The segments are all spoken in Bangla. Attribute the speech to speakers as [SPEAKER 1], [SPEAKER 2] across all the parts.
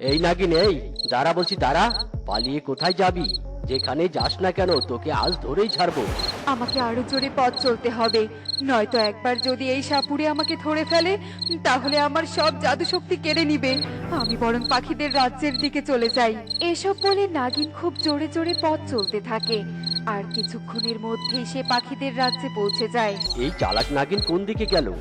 [SPEAKER 1] এই নাগিন, এই, দাঁড়া বলছি, দাঁড়া। পালিয়ে কোথায় যাবি? যেখানে যাস না কেন, তোকে আজ ধরেই ছাড়বো।
[SPEAKER 2] আমাকে আরও জোরে পথ চলতে হবে। নয়তো একবার যদি এই সাপুড়ে আমাকে ধরে ফেলে, তাহলে আমার সব জাদু শক্তি কেড়ে নিবে। আমি বরং পাখিদের রাজ্যের দিকে চলে যাই। এসব বলে নাগিন খুব জোরে জোরে পথ চলতে থাকে। আর কিছুক্ষণের মধ্যেই সে পাখিদের রাজ্যে পৌঁছে যায়।
[SPEAKER 1] এই চালাক নাগিন কোন দিকে গেল?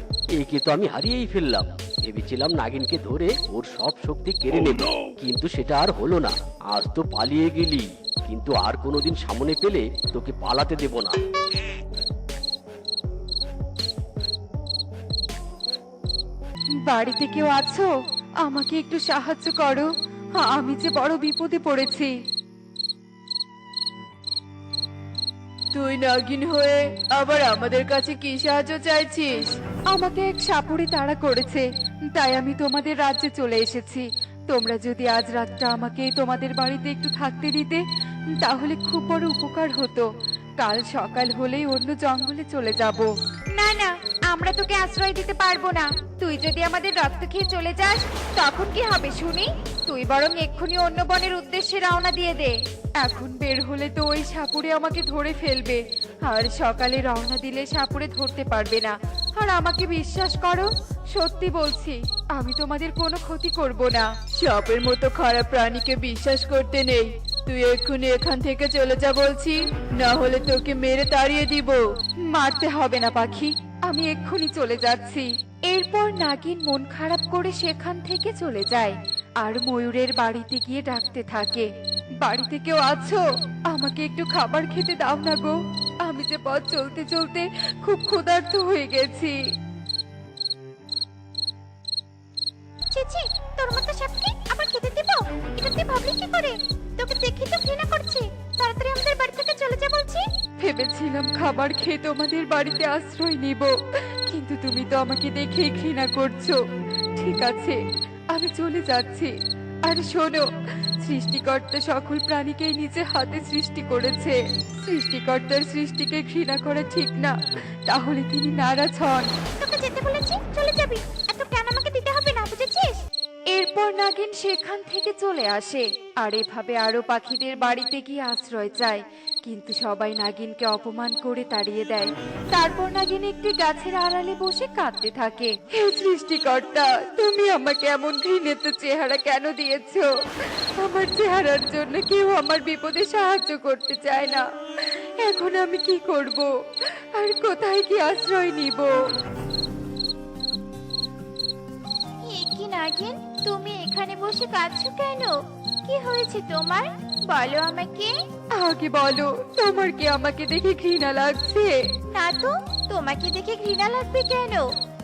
[SPEAKER 1] একে তো আমি হারিয়েই ফেললাম। ভেবেছিলাম নাগিনকে ধরে ওর সব শক্তি কেড়ে নেব। কিন্তু সেটা আর হলো না। আজ তো পালিয়ে গেলি। কিন্তু আর কোনোদিন সামনে পেলে তোকে পালাতে দেব না।
[SPEAKER 2] বাড়িতে কেউ আছো? আমাকে একটু সাহায্য করো। আমি যে বড় বিপদে পড়েছি। তুই নাগিন হয়ে আবার আমাদের কাছে কি সাহায্য চাইছিস? আমাকে এক সাপুড়ে তাড়া করেছে, তাই আমি তোমাদের রাজ্যে চলে এসেছি। তোমরা যদি আজ রাতটা আমাকে তোমাদের বাড়িতে একটু থাকতে দিতে, তাহলে খুব বড় উপকার হতো। কাল সকাল হলেই অন্য জঙ্গলে চলে যাব।
[SPEAKER 3] না না আমরা তোকে আশ্রয় দিতে পারব না। তুই যদি আমাদের রক্ত খেয়ে চলে যাস তখন কি হবে শুনি? তুই বরং এক্ষুনি অন্য বনের উদ্দেশ্যে রওনা দিয়ে দে।
[SPEAKER 2] এখন বের হলে তো ওই সাপুরে আমাকে ধরে ফেলবে। আর সকালে রওনা দিলে সাপুরে ধরতে পারবে না। আর আমাকে বিশ্বাস করো সত্যি বলছি আমি তোমাদের কোনো ক্ষতি করব না। সাপের মতো খারাপ প্রাণীকে বিশ্বাস করতে নেই। তুই এক্ষুনি এখান থেকে চলে যা বলছি। না হলে তোকে মেরে তাড়িয়ে দিব। মারতে হবে না, পাখি। আমি এক্ষুনি চলে যাচ্ছি। এরপর নাগিন মন খারাপ করে সেখান থেকে চলে যায় আর ময়ূরের বাড়িতে গিয়ে ডাকতে থাকে। বাড়িতে কেউ আছো? আমাকে একটু খাবার খেতে দাও না গো। আমি যে পথ চলতে চলতে খুব ক্ষুধার্ত হয়ে গেছি।
[SPEAKER 3] তোর মতো সাপকে আবার খেতে দিব? এটা তুই ভাবলি কি করে? তোকে দেখি তো ঘৃণা করছে। তাড়াতাড়ি আমাদের বাড়ি থেকে চলে যা বলছি।
[SPEAKER 2] ভেবেছিলাম খাবার খেয়ে তোমাদের বাড়িতে আশ্রয় নিব কিন্তু তুমি তো আমাকে দেখেই ঘৃণা করছ। ঠিক আছে আমি চলে যাচ্ছি। আর শোনো সৃষ্টিকর্তা সকল প্রাণীকেই নিজে হাতে সৃষ্টি করেছে। সৃষ্টিকর্তার সৃষ্টিকে ঘৃণা করা ঠিক না তাহলে তিনি নারাজ হন।
[SPEAKER 3] তোকে যেতে বলেছি চলে
[SPEAKER 2] নাগিন সেখান থেকে চলে আসে। আর এভাবে আরও পাখিদের বাড়িতে গিয়ে আশ্রয় চায়। কিন্তু সবাই নাগিনকে অপমান করে তাড়িয়ে দেয়। তারপর নাগিন একটি গাছের আড়ালে বসে কাঁদতে থাকে। হে সৃষ্টিকর্তা, তুমি আমাকে এমন ঘৃণিত চেহারা কেন দিয়েছ? আমার চেহারার জন্য কেউ আমার বিপদে সাহায্য করতে চায় না। এখন আমি কি করব? আর কোথায় কি আশ্রয় নিব?
[SPEAKER 3] নাগিন? তুমি এখানে বসে কাঁদছো কেন? কি হয়েছে তোমার? বলো আমাকে।
[SPEAKER 2] আগে বলো তোমার কি আমাকে দেখে ঘৃণা লাগছে?
[SPEAKER 3] না তো তোমাকে দেখে ঘৃণা লাগবে কেন?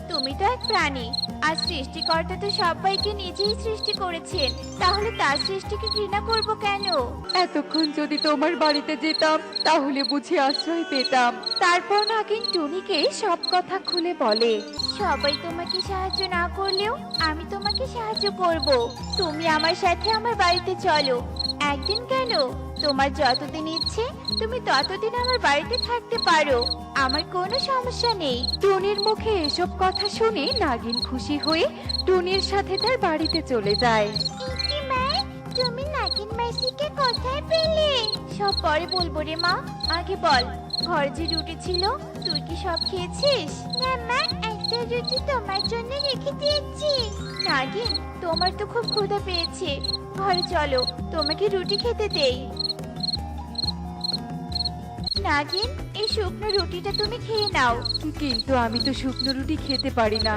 [SPEAKER 3] তুমি তো এক প্রাণী। আর সৃষ্টিকর্তা তো সবাইকে নিজেই সৃষ্টি করেছেন। তাহলে তার সৃষ্টিকে ঘৃণা করব কেন?
[SPEAKER 2] এতক্ষণ যদি তোমার বাড়িতে যেতাম তাহলে বুঝি আশ্রয় পেতাম। তারপর নাগিন টুনিকে সব কথা খুলে বলে
[SPEAKER 3] সবাই তোমাকে সাহায্য না করলেও আমি তোমাকে সাহায্য করব। তুমি আমার সাথে আমার বাড়িতে চলো। একদিন কেন তোমার যতদিন ইচ্ছে তুমি ততদিন আমার বাড়িতে থাকতে পারো। আমার কোনো সমস্যা নেই।
[SPEAKER 2] টুনির মুখে এসব কথা শুনে নাগিন খুশি হয়ে টুনির সাথে তার বাড়িতে চলে যায়।
[SPEAKER 3] তুমি নাগিন মাসিকে কোথায় পেলে? সব পরে বলব রে মা। আগে বল ঘরে যে রুটি ছিল তুই কি সব খেয়েছিস? না মা একটা রুটি তোমার জন্য রেখে দিয়েছি। নাগিন তোমার তো খুব ক্ষুধা পেয়েছে। ঘরে চলো তোমাকে রুটি খেতে দেই। নাগিন এই শুকনো রুটিটা তুমি খেয়ে নাও।
[SPEAKER 2] কিন্তু আমি তো শুকনো রুটি খেতে পারি না।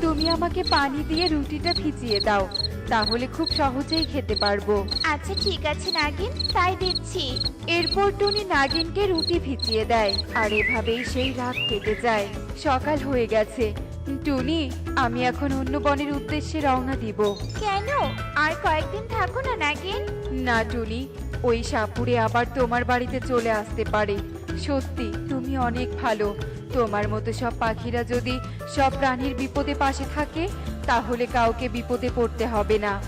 [SPEAKER 2] তুমি আমাকে পানি দিয়ে রুটিটা ভিজিয়ে দাও তাহলে খুব সহজেই খেতে পারব।
[SPEAKER 3] আচ্ছা ঠিক আছে নাগিন তাই দিচ্ছি।
[SPEAKER 2] এরপর টুনি নাগিনকে রুটি ভিজিয়ে দেয় আর এভাবেই সেই রাত কেটে যায়। সকাল হয়ে গেছে। টুনি আমি এখন অন্য বনের উদ্দেশ্যে রওনা দিব।
[SPEAKER 3] কেন? আর কয়েকদিন থাকো না নাগিন।
[SPEAKER 2] না টুনি ওই সাপুরে আবার তোমার বাড়িতে চলে আসতে পারে। সত্যি তুমি অনেক ভালো। তোমার মতো সব পাখিরা যদি সব প্রাণীর বিপদে পাশে থাকে তাহলে কাউকে বিপদে পড়তে হবে না।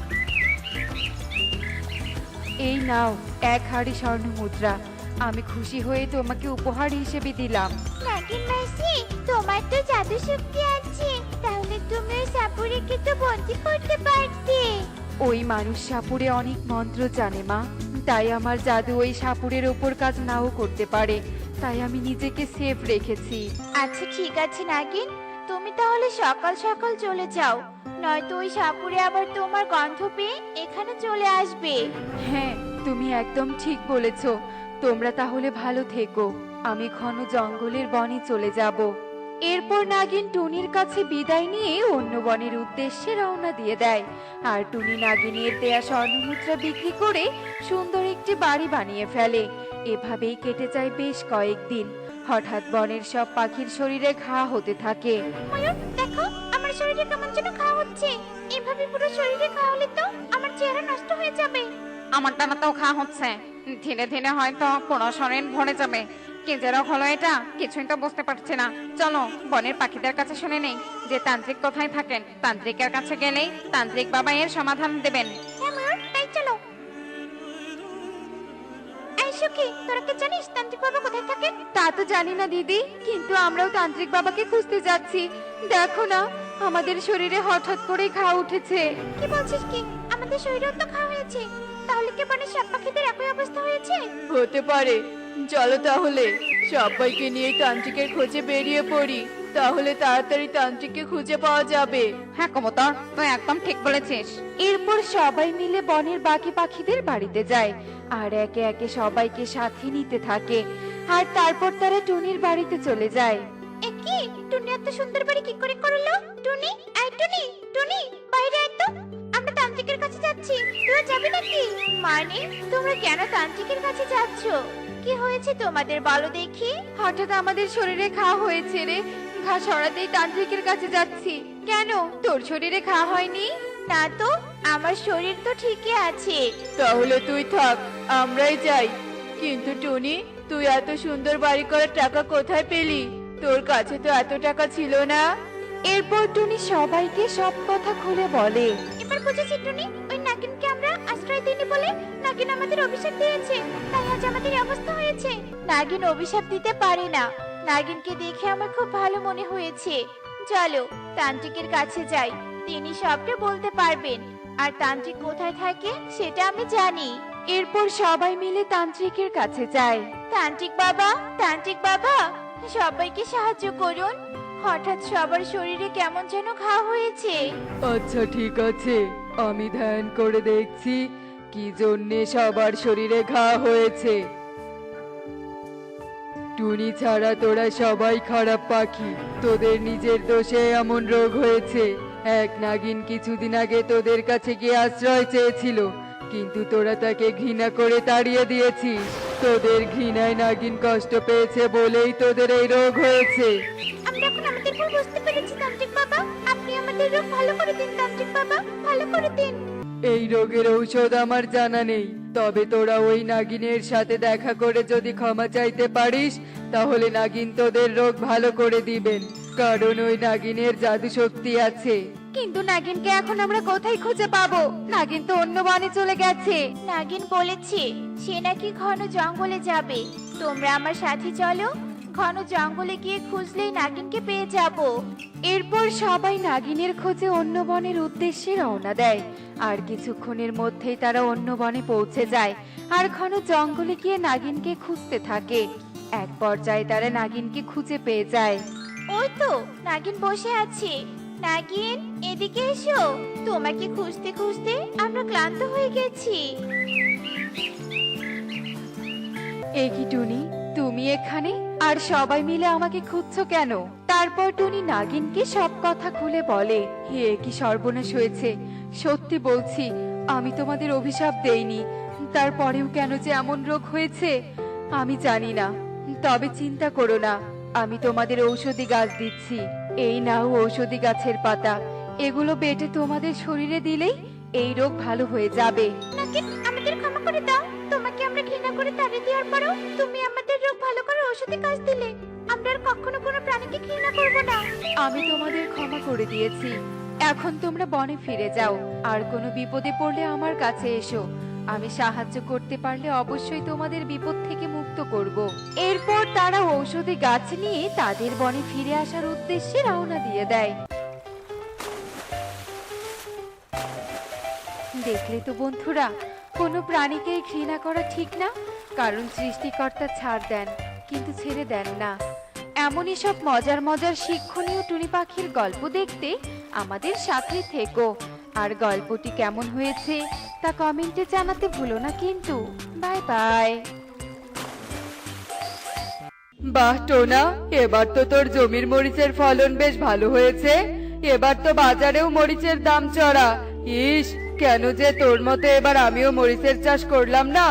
[SPEAKER 2] এই নাও এক হাড়ি স্বর্ণ মুদ্রা। আমি খুশি হয়ে তোমাকে উপহার হিসেবে দিলাম।
[SPEAKER 3] নাগিন মাসি তোমার তো জাদু শক্তি আছে। তাহলে তুমি ওই সাপুরিকে তো বন্দি করতে পারতে।
[SPEAKER 2] ওই মানুষ সাপুরে অনেক মন্ত্র জানে মা। তাই আমার জাদু ওই সাপুরের ওপর কাজ নাও করতে পারে। তাই আমি নিজেকে সেফ রেখেছি।
[SPEAKER 3] আচ্ছা ঠিক আছে নাগিন। তুমি তাহলে সকাল সকাল চলে যাও। নয়তো ওই সাপুরে আবার তোমার গন্ধ পেয়ে এখানে চলে আসবে।
[SPEAKER 2] হ্যাঁ তুমি একদম ঠিক বলেছ। তোমরা তাহলে ভালো থেকো। আমি ঘন জঙ্গলের বনে চলে যাব। এরপর নাগিন টুনির কাছে বিদায় নিয়ে অন্য বনের উদ্দেশ্যে রওনা দিয়ে দেয়। আর টুনি নাগিনের দেয়া স্বর্ণমুদ্রা বিক্রি করে সুন্দর একটি বাড়ি বানিয়ে ফেলে। এভাবেই কেটে যায় বেশ কয়েকদিন। হঠাৎ বনের সব পাখির শরীরে ঘা হতে থাকে।
[SPEAKER 3] দেখো আমার শরীরে কেমন যেন খাওয়া হচ্ছে। এভাবে পুরো শরীরে খাওয়া হলে তো আমার চেহারা নষ্ট হয়ে যাবে।
[SPEAKER 4] আমার খাওয়া হচ্ছে। ধীরে ধীরে হয়তো পুরো শরীর ভরে যাবে। কি যে রোগ হলো এটা? কিছুই তো বুঝতে পারছে না। চলো বনের পাখিদের কাছে শুনে নেই যে তান্ত্রিক কোথায় থাকেন। তান্ত্রিকের কাছে গেলেই তান্ত্রিক বাবা এর সমাধান দেবেন।
[SPEAKER 3] হ্যাঁ ময়ূর তাই চলো। এই সুখী তোরা কি জানিস তান্ত্রিক বাবা কোথায় থাকে?
[SPEAKER 2] তা তো জানি না দিদি। কিন্তু আমরাও তান্ত্রিক বাবাকে খুঁজতে যাচ্ছি। দেখো না আমাদের শরীরে হঠাৎ করে ঘা উঠেছে।
[SPEAKER 3] কি বলছিস কি? আমাদের শরীরেও তো খাওয়া হয়েছে। তাহলে কি বনে পাখিদের একই অবস্থা হয়েছে?
[SPEAKER 2] হতে পারে। চলো তাহলে সবাইকে নিয়ে তান্ত্রিকের খোঁজে বেরিয়ে পড়ি। তাহলে তাড়াতাড়ি তান্ত্রিককে খুঁজে পাওয়া যাবে।
[SPEAKER 4] হ্যাঁ কবুতর তুই একদম ঠিক বলেছিস।
[SPEAKER 2] এরপর সবাই মিলে বনের বাকি পাখিদের বাড়িতে যায় আর একে একে সবাইকে সাথে নিতে থাকে। আর তারপর তারা টুনির বাড়িতে চলে যায়।
[SPEAKER 3] এ কি? টুনি এত সুন্দর বাড়ি কি করে করল? টুনি আই টুনি টুনি বাইরে আয় তো। আমরা তান্ত্রিকের কাছে যাচ্ছি। তুই যাবি নাকি? মানে তোমরা কেন তান্ত্রিকের কাছে যাচ্ছ? কি হয়েছে তোমাদের বলো দেখি?
[SPEAKER 2] হঠাৎ আমাদের শরীরে ঘা হয়েছে রে। ঘা সরাতেই তান্ত্রিকের কাছে যাচ্ছি। কেন? তোর শরীরে ঘা হয়নি?
[SPEAKER 3] না তো আমার শরীর তো ঠিকই আছে।
[SPEAKER 2] তাহলে তুই থাক আমরাই যাই। কিন্তু টুনি তুই এত সুন্দর বাড়ি করার টাকা কোথায় পেলি? তোর কাছে তো এত টাকা ছিল না। এরপর টুনি সবাইকে সব কথা খুলে বলে।
[SPEAKER 3] এবার বুঝেছি টুনি আশ্রয় দিইনি বলে নাগিন আমাদের অভিশাপ দিয়েছে। তাই আজ আমাদের অবস্থা হয়েছে। নাগিন অভিশাপ দিতে পারে না। নাগিনকে দেখে আমার খুব ভালো মনে হয়েছে। চলো, তান্ত্রিকের কাছে যাই। তিনি সবটা বলতে পারবেন। আর তান্ত্রিক কোথায় থাকে সেটা আমি জানি।
[SPEAKER 2] এরপর সবাই মিলে তান্ত্রিকের কাছে যায়।
[SPEAKER 3] তান্ত্রিক বাবা তান্ত্রিক বাবা, সবাইকে সাহায্য করুন। হঠাৎ সবার শরীরে কেমন যেন ঘা হয়েছে।
[SPEAKER 2] আচ্ছা ঠিক আছে। আমি ধ্যান করে দেখছি কি জন্যে সবার শরীরে ঘা হয়েছে। টুনি ছাড়া তোরা সবাই খারাপ পাখি। তোদের নিজের দোষে এমন রোগ হয়েছে। এক নাগিন কিছুদিন আগে তোদের কাছে গিয়ে আশ্রয় চেয়েছিল, কিন্তু তোরা তাকে ঘৃণা করে তাড়িয়ে দিয়েছিস। তোদের ঘৃণায় নাগিন কষ্ট পেয়েছে বলেই তোদের এই রোগ হয়েছে।
[SPEAKER 3] আমরা এখন আমাদের ভুল বুঝতে পেরেছি, তান্ত্রিক। বাবা আপনি আমাদের রোগ ভালো করে দিন তান্ত্রিক বাবা ভালো করে দিন।
[SPEAKER 2] এই রোগের ঔষধ আমার জানা নেই। তবে তোরা ওই নাগিনের সাথে দেখা করে যদি ক্ষমা চাইতে পারিস তাহলে নাগিন তোদের রোগ ভালো করে দিবেন। কারণ ওই নাগিনের জাদু শক্তি আছে। কিন্তু নাগিনকে এখন আমরা কোথায় খুঁজে পাবো? নাগিন তো অন্য বনে চলে গেছে।
[SPEAKER 3] নাগিন বলেছে সে নাকি ঘন জঙ্গলে যাবে। তোমরা আমার সাথে চলো। ঘন জঙ্গলে গিয়ে খুঁজলেই নাগিনকে পেয়ে যাব।
[SPEAKER 2] এরপর সবাই নাগিনের খোঁজে অন্য বনের উদ্দেশ্যে রওনা দেয়। আর কিছুক্ষণের মধ্যেই তারা অন্য বনে পৌঁছে যায়। আর ঘন জঙ্গলে গিয়ে নাগিনকে খুঁজতে থাকে। এক পর্যায়ে তারা নাগিনকে খুঁজে পেয়ে যায়।
[SPEAKER 3] ওই তো নাগিন বসে আছে। নাগিন এদিকে এসো। তোমাকে খুঁজতে খুঁজতে আমরা ক্লান্ত হয়ে গেছি।
[SPEAKER 2] এ কি টুনি তুমি এখানে? আর সবাই মিলে আমাকে খুঁজছো কেন? তারপর টুনি নাগিনকে সব কথা খুলে বলে, হে, কি সর্বনাশ হয়েছে। সত্যি বলছি, আমি তোমাদের অভিশাপ দেইনি। তারপরেও কেন যে এমন রোগ হয়েছে, আমি জানি না। তবে চিন্তা করো না, আমি তোমাদের ঔষধি গাছ দিচ্ছি। এই নাও ঔষধি গাছের পাতা। এগুলো বেটে তোমাদের শরীরে দিলেই এই রোগ ভালো হয়ে যাবে।
[SPEAKER 3] আমাদের ক্ষমা করে দাও। তোমাকে আমরা ঘৃণা করে তাড়িয়ে দেওয়ার পরও তুমি আমাদের রোগ ভালো করে ঔষধি কাজ দিলে। আমরা আর কখনো কোনো প্রাণীকে ঘৃণা করব না।
[SPEAKER 2] আমি তোমাদের ক্ষমা করে দিয়েছি। এখন তোমরা বনে ফিরে যাও। আর কোনো বিপদে পড়লে আমার কাছে এসো। আমি সাহায্য করতে পারলে অবশ্যই তোমাদের বিপদ থেকে মুক্ত করব। এরপর তারা ঔষধি গাছ নিয়ে তাদের বনে ফিরে আসার উদ্দেশ্যে রওনা দিয়ে দেয়। দেখলে তো বন্ধুরা, কোনো প্রাণীকেই ঘৃণা করা ঠিক না। কারণ সৃষ্টিকর্তা ছাড় দেন, কিন্তু ছেড়ে দেন না। এমনই সব মজার মজার শিক্ষণীয় টুনি পাখির গল্প দেখতে আমাদের সাথে থেকো। আর গল্পটি কেমন হয়েছে, তা কমেন্টে জানাতে ভুলো না কিন্তু। Bye bye.
[SPEAKER 5] বাহ, টোনা, এবার তো তোর জমির মরিচের ফলন বেশ ভালো হয়েছে। এবার তো বাজারেও মরিচের দাম চড়া। ইস কেন যে তোর মতো এবার আমিও মরিচের চাষ করলাম না?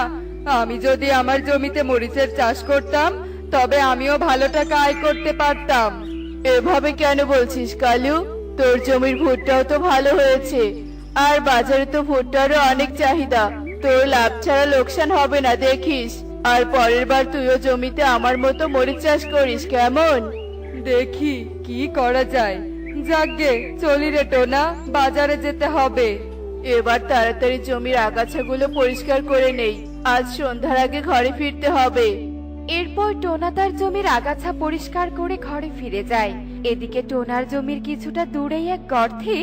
[SPEAKER 5] আমি যদি আমার জমিতে মরিচের চাষ করতাম, তবে আমিও ভালো টাকা আয় করতে পারতাম। এভাবে কেন বলছিস, কালু? তোর জমির ভুট্টাও তো ভালো হয়েছে। আর বাজারে তো ভুট্টারও অনেক চাহিদা। তোর লাভ ছাড়া লোকসান হবে না, দেখিস। আর পরের বার তুইও জমিতে আমার মতো মরিচ চাষ করিস, কেমন? দেখি, কি করা যায়। যাকগে চলি রে টোনা, বাজারে যেতে হবে। এবার তাড়াতাড়ি জমির আগাছাগুলো পরিষ্কার করে নেই। আজ সন্ধ্যার আগে ঘরে ফিরতে হবে।
[SPEAKER 2] এরপর টোনা তার জমির আগাছা পরিষ্কার করে ঘরে ফিরে যায়। এদিকে টোনার জমির কিছুটা দূরেই এক গর্তে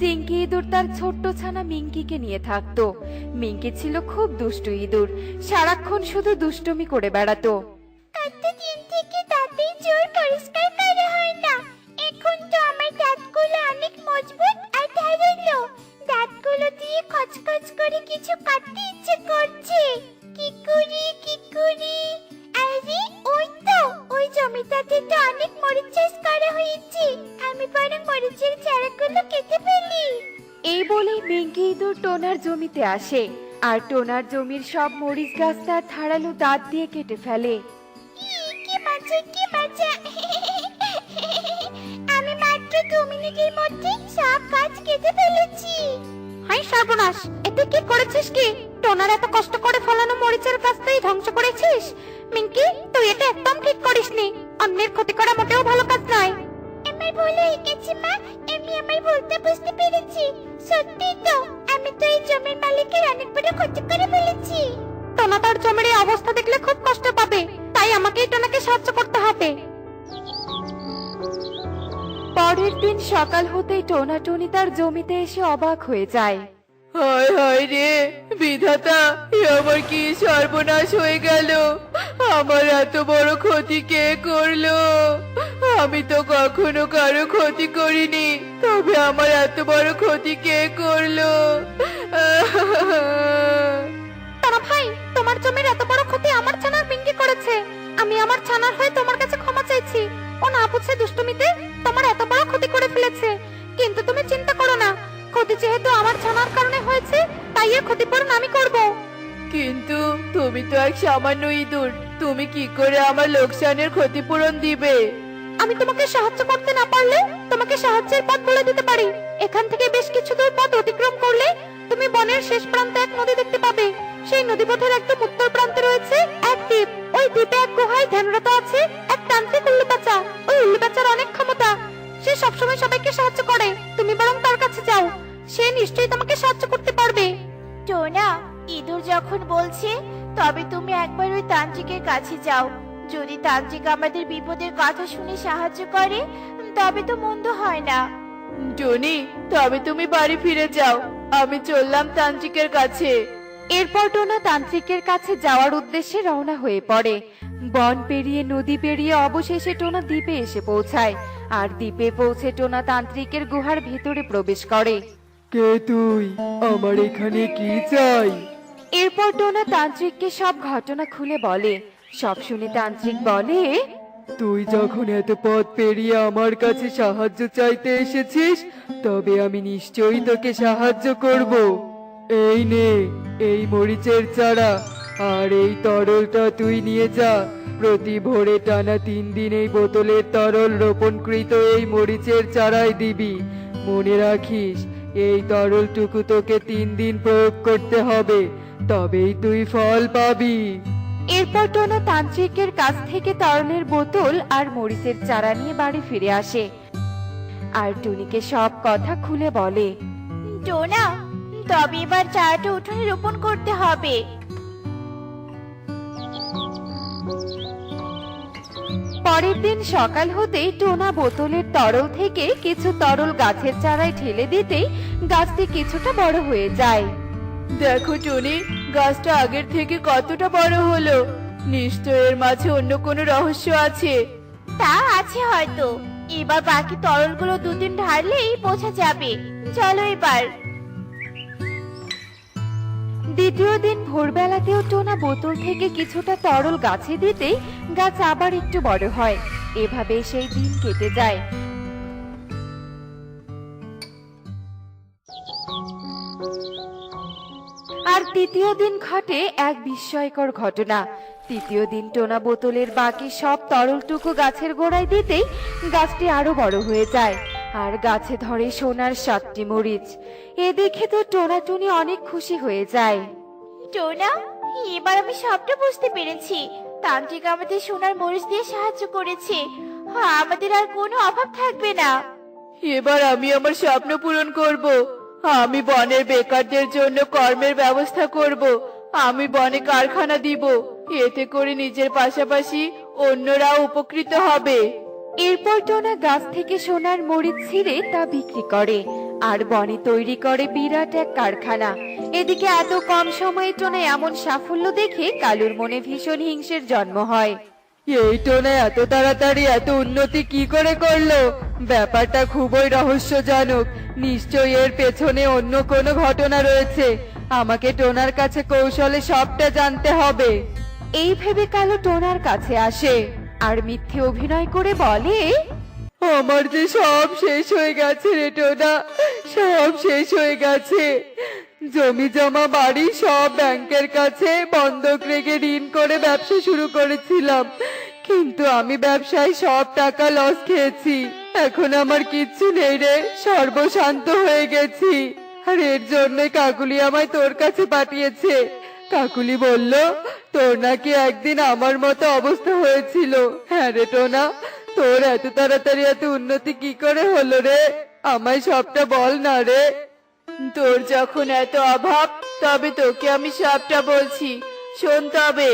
[SPEAKER 2] চিঙ্কি ইঁদুর তার ছোট্ট ছানা মিঙ্কিকে নিয়ে থাকতো। মিঙ্কি ছিল খুব দুষ্টু ইঁদুর। সারাক্ষণ শুধু দুষ্টুমি করে বেড়াতো।
[SPEAKER 3] কতদিন থেকে দাঁতের জোর পরিষ্কার করা হয় না। এখন তো আমার দাঁতগুলো অনেক মজবুত আর ধারালো। দাঁতগুলো দিয়ে খচখচ করে কিছু কাটতে ইচ্ছে করছে। কি করি কি করি আরে ওই তো ওই জমিটাতে তো অনেক মরিচ চাষ করা হয়েছে। আমি বরং মরিচের চারাগুলো কেটে ফেলি।
[SPEAKER 2] এই বলেই মিঙ্কি ইঁদুর টোনার জমিতে আসে। আর টোনার জমির সব মরিচ গাছ তার ধারালো দাঁত দিয়ে কেটে ফেলে।
[SPEAKER 3] কি মজা কি মজা। আমি মাত্র দু মিনিটের মধ্যে সব গাছ কেটে ফেলেছি।
[SPEAKER 4] হাই সর্বনাশ এতে কি করেছিস কি? টোনার এত কষ্ট করে ফলানো মরিচের গাছটাই ধ্বংস করেছিস? মিঙ্কি তুই এটা একদম ঠিক করিসনি। অন্যের ক্ষতি করা মোটেও ভালো কাজ নয়।
[SPEAKER 3] আমার ভুল হয়ে গেছে মা। আমি আমার ভুলটা বুঝতে পেরেছি। সত্যি তো আমি তো এই জমির মালিকের অনেক বড় ক্ষতি করে ফেলেছি।
[SPEAKER 4] টোনা তার জমির অবস্থা দেখলে খুব কষ্ট পাবে। তাই আমাকেই টোনাকে সাহায্য করতে হবে।
[SPEAKER 2] পরের দিন সকাল হতেই টোনা টনি তার জমিতে এসে অবাক হয়ে যায়।
[SPEAKER 5] হায় হায় রে বিধাতা এ আমার কি সর্বনাশ হয়ে গেল? আমার এত বড় ক্ষতি কে করল? আমি তো কখনো কারও ক্ষতি করিনি তবে আমার এত বড় ক্ষতি কে করল?
[SPEAKER 4] টোনা ভাই তোমার জমির এত বড় ক্ষতি আমার ছানার মিঙ্কি করেছে। আমি আমার ছানার হয়ে তোমার কাছে ক্ষমা চাইছি। ও না বুঝে দুষ্টুমিতে তোমার এত বড় ক্ষতি করে ফেলেছে। কিন্তু তুমি চিন্তা করো না ক্ষতি যেহেতু আমার ছানার কারণে হয়েছে তাই এর ক্ষতিপূরণ আমি করব।
[SPEAKER 5] কিন্তু তুমি তো এক সামান্য ইঁদুর তুমি কি করে আমার লোকসানের ক্ষতিপূরণ দিবে?
[SPEAKER 4] আমি তোমাকে সাহায্য করতে না পারলে তোমাকে সাহায্যের পথ বলে দিতে পারি। এখান থেকে বেশ কিছু দূর পথ অতিক্রম করলে তুমি বনের শেষ প্রান্তে এক নদী দেখতে পাবে। সেই নদীপথের একদম উত্তর প্রান্তে রয়েছে এক দ্বীপ। ওই দ্বীপে এক গুহায় ধ্যানরত আছে এক তান্ত্রিক উল্লু বাচ্চা ওই উল্লু বাচ্চার অনেক ক্ষমতা। সে সবসময় সবাইকে সাহায্য করে। তুমি বরং তার কাছে যাও। সে নিশ্চয়ই তোমাকে সাহায্য করতে পারবে।
[SPEAKER 3] টোনা ইঁদুর যখন বলছে তবে তুমি একবার ওই তান্ত্রিকের কাছে যাও। যদি তান্ত্রিক আমাদের বিপদের কথা শুনে সাহায্য করে তবে তো মন্দ হয় না।
[SPEAKER 5] টনি তবে তুমি বাড়ি ফিরে যাও। আমি চললাম তান্ত্রিকের কাছে।
[SPEAKER 2] এরপর টোনা তান্ত্রিকের কাছে যাওয়ার উদ্দেশ্যে রওনা হয়ে পড়ে। বন পেরিয়ে নদী পেরিয়ে অবশেষে টোনা দ্বীপে এসে পৌঁছায়। আর দ্বীপে পৌঁছে টোনা তান্ত্রিকের গুহার ভেতরে প্রবেশ করে।
[SPEAKER 5] কে তুই? আমার এখানে কি চাই?
[SPEAKER 2] এরপর টোনা তান্ত্রিককে সব ঘটনা খুলে বলে। সব শুনে তান্ত্রিক বলে
[SPEAKER 5] তুই যখন এত পথ পেরিয়ে আমার কাছে সাহায্য চাইতে এসেছিস তবে আমি নিশ্চয়ই তোকে সাহায্য করব। এই নে এই মরিচের চারা। আর এই তরলটা তুই নিয়ে যা। প্রতি ভোরে টানা তিন দিন এই বোতলের তরল রোপণকৃত এই মরিচের চারায় দিবি। মনে রাখিস এই তরলটুকু তোকে তিন দিন প্রয়োগ করতে হবে। তবেই তুই ফল পাবি।
[SPEAKER 2] এরপর টোনা তান্ত্রিকের কাছ থেকে তরলের বোতল আর মরিচের চারা নিয়ে বাড়ি ফিরে আসে। আর টুনিকে সব কথা খুলে বলে
[SPEAKER 3] টোনা তবে এবার চারাটা উঠোনে রোপণ করতে হবে।
[SPEAKER 2] পরের দিন সকাল হতেই টোনা বোতলের তরল থেকে কিছু তরল গাছের চারায় ঢেলে দিতেই গাছটি কিছুটা বড় হয়ে যায়।
[SPEAKER 5] দেখো টনি, গাছটা আগের থেকে কতটা বড় হলো। নিশ্চয় এর মাঝে অন্য কোনো রহস্য আছে।
[SPEAKER 3] তা আছে হয়তো। এবার বাকি তরলগুলো দুদিন ঢাললেই বোঝা যাবে। চলো এবার।
[SPEAKER 2] দ্বিতীয় দিন ভোরবেলাতেও টোনা বোতল থেকে কিছুটা তরল গাছে দিতেই গাছ আবার একটু বড় হয়। এভাবে সেই দিন কেটে যায়। আর তৃতীয় দিন ঘটে এক বিস্ময়কর ঘটনা। তৃতীয় দিন টোনা বোতলের বাকি সব তরলটুকু গাছের গোড়ায় দিতেই গাছটি আরও বড় হয়ে যায়। আর গাছে ধরে সোনার সাতটি মরিচ। এ দেখে তো টোনা টুনি অনেক খুশি হয়ে যায়।
[SPEAKER 3] টোনা এবার আমি সবটা বুঝতে পেরেছি। তান্ত্রিক আমাদের সোনার মরিচ দিয়ে সাহায্য করেছে। হ্যাঁ, আমাদের আর কোনো অভাব থাকবে না।
[SPEAKER 5] এবার আমি আমার স্বপ্ন পূরণ করব। আমি বনের বেকারদের জন্য কর্মের ব্যবস্থা করব। আমি বনে কারখানা দিব। এতে করে নিজের পাশাপাশি অন্যরাও উপকৃত হবে।
[SPEAKER 2] এরপর টোনা গাছ থেকে সোনার মরিচ ছিঁড়ে তা বিক্রি করে। আর বনে তৈরি করে বিরাট এক কারখানা। এদিকে এত কম সময়ে টোনা এমন সাফল্য দেখে কালুর মনে ভীষণ হিংসের জন্ম হয়।
[SPEAKER 5] এই টোনা এত তাড়াতাড়ি এত উন্নতি কি করে করল? ব্যাপারটা খুবই রহস্যজনক। নিশ্চয়ই এর পেছনে অন্য কোনো ঘটনা রয়েছে। আমাকে টোনার কাছে কৌশলে সবটা জানতে হবে।
[SPEAKER 2] এই ভেবে কালু টোনার কাছে আসে। আর মিথ্যে অভিনয় করে বলে,
[SPEAKER 5] আমার যে সব শেষ হয়ে গেছে রে টোনা, সব শেষ হয়ে গেছে। জমি জমা বাড়ি সব ব্যাংকের কাছে বন্ধক রেখে ঋণ করে ব্যবসা শুরু করেছিলাম। কিন্তু আমি ব্যবসায় সব টাকা লস খেয়েছি। এখন আমার কিচ্ছু নেই রে, সর্বশান্ত হয়ে গেছি। আর এর জন্য কাকুলি আমায় তোর কাছে পাঠিয়েছে। কাকুলি বলল তোর নাকি একদিন আমার মতো অবস্থা হয়েছিল। হ্যাঁ রে টোনা তোর এত তাড়াতাড়ি এত উন্নতি কি করে হলো রে? আমায় সবটা বল না রে। তোর যখন এত অভাব তবে তোকে আমি সবটা বলছি। শোন তবে।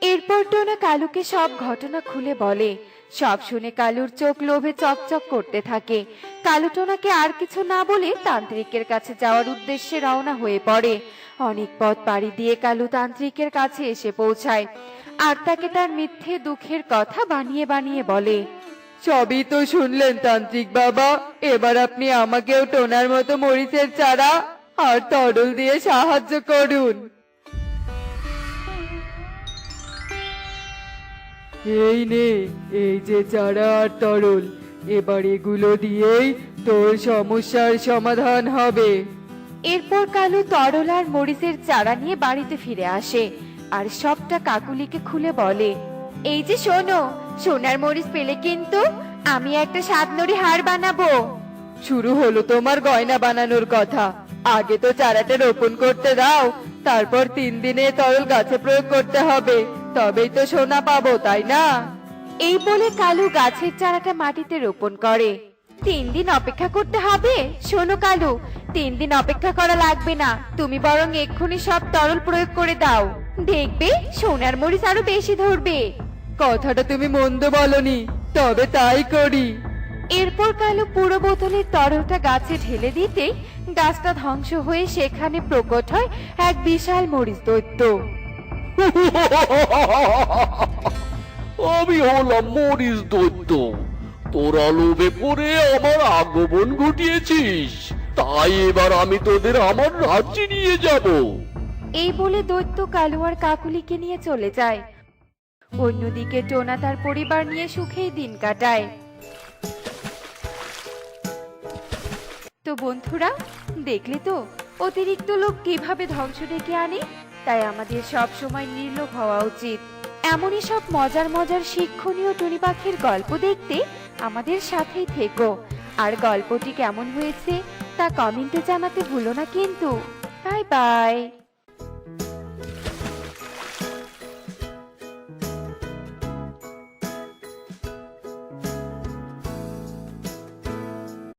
[SPEAKER 2] এরপর টোনা কালুকে সব ঘটনা খুলে বলে। সব শুনে কালুর চোখ লোভে চকচক করতে থাকে। কালু টোনাকে আর কিছু না বলে তান্ত্রিকের কাছে যাওয়ার উদ্দেশ্যে রওনা হয়ে পড়ে। অনেক পথ পাড়ি দিয়ে কালু তান্ত্রিকের কাছে এসে পৌঁছায়। আর তাকে তার মিথ্যে দুঃখের কথা বানিয়ে বানিয়ে বলে,
[SPEAKER 5] সবই তো শুনলেন তান্ত্রিক বাবা, এবার আপনি আমাকেও টোনার মতো মরিচের চারা আর তরল দিয়ে সাহায্য করুন। এই নে, এই যে চারা আর তরল, এবার এগুলো দিয়েই তোর সমস্যার সমাধান হবে।
[SPEAKER 2] এরপর কালু তরল আর মরিচের চারা নিয়ে বাড়িতে ফিরে আসে, আর সবটা কাকুলিকে খুলে বলে, এই যে শোনো, সোনার মরিচ পেলে কিন্তু আমি একটা সাতনড়ি হার বানাবো।
[SPEAKER 5] শুরু হলো তোমার গয়না বানানোর কথা। আগে তো চারাটা রোপণ করতে দাও, তারপর তিন দিনে তরল গাছে প্রয়োগ করতে হবে। তবেই তো সোনা পাবো, তাই না?
[SPEAKER 2] এই বলে কালু গাছের চারাটা মাটিতে রোপণ করে। তিন দিন অপেক্ষা করতে হবে? শোনো কালু তিন দিন অপেক্ষা করা লাগবে না। তুমি বরং এক্ষুনি সব তরল প্রয়োগ করে দাও। দেখবে সোনার মরিচ আরও বেশি ধরবে।
[SPEAKER 5] কথাটা তুমি মন্দ বলনি তবে তাই করি।
[SPEAKER 2] এরপর কালু পুরো বোতলের তরলটা গাছে ঢেলে দিতে গাছটা ধ্বংস হয়ে সেখানে প্রকট হয় এক বিশাল মরিচ দৈত্য।
[SPEAKER 1] আমি হলাম মরিচ দৈত্য। তোরা লোভে পড়ে আমার আগমন ঘটিয়েছিস। তাই এবার আমি তোদের আমার রাজ্যে নিয়ে যাব।
[SPEAKER 2] এই বলে দৈত্য কালু আর কাকুলিকে নিয়ে চলে যায়। অন্যদিকে টোনা তার পরিবার নিয়ে সুখেই দিন কাটায়। তো বন্ধুরা, দেখলে তো, অতিরিক্ত লোক কীভাবে ধ্বংস ডেকে আনে? তাই আমাদের সব সময় নির্লোভ হওয়া উচিত। এমনই সব মজার মজার শিক্ষণীয় টুনি পাখির গল্প দেখতে আমাদের সাথেই থেকো। আর গল্পটি কেমন হয়েছে তা কমেন্টে জানাতে ভুলো না কিন্তু। Bye bye.